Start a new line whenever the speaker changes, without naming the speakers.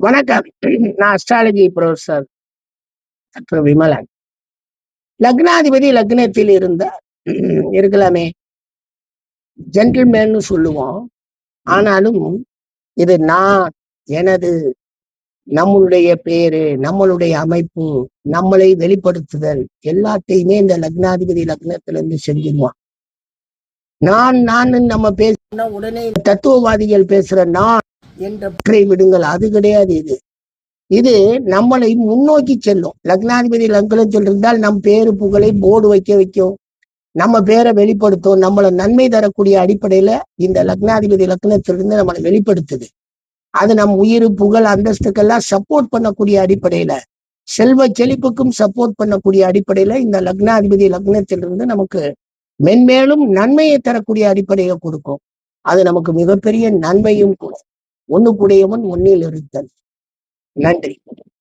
வணக்கம். நான் astrology professor doctor Vimalan. லக்னாதிபதி லக்னத்தில் இருந்த இருக்கலாமே. ஜென்டில்மேன்னு சொல்லுவோம். ஆனாலும் இது நான் எனது நம்மளுடைய பேரு நம்மளுடைய அமைப்பு நம்மளை வெளிப்படுத்துதல் எல்லாத்தையுமே இந்த லக்னாதிபதி லக்னத்துல இருந்து செஞ்சிருவான். நான் நான் நம்ம பேசினா உடனே தத்துவவாதிகள் பேசுற நான் என்ற விடுங்கள். அது கிடையாது இது. இது நம்மளை முன்னோக்கி செல்லும். லக்னாதிபதி லக்னத்தில் இருந்தால் நம் பேரு புகழை போர்டு வைக்க வைக்கும். நம்ம பேரை வெளிப்படுத்தும். நம்மளை நன்மை தரக்கூடிய அடிப்படையில இந்த லக்னாதிபதி லக்னத்திலிருந்து நம்மளை வெளிப்படுத்துது. அது நம் உயிர் புகழ் அந்தஸ்துக்கெல்லாம் சப்போர்ட் பண்ணக்கூடிய அடிப்படையில செல்வ செழிப்புக்கும் சப்போர்ட் பண்ணக்கூடிய அடிப்படையில இந்த லக்னாதிபதி லக்னத்திலிருந்து நமக்கு மென்மேலும் நன்மையை தரக்கூடிய அடிப்படையை கொடுக்கும். அது நமக்கு மிகப்பெரிய நன்மையும் கூட. ஒன்னு கூடையவன் ஒன்னில் இருத்தல். நன்றி.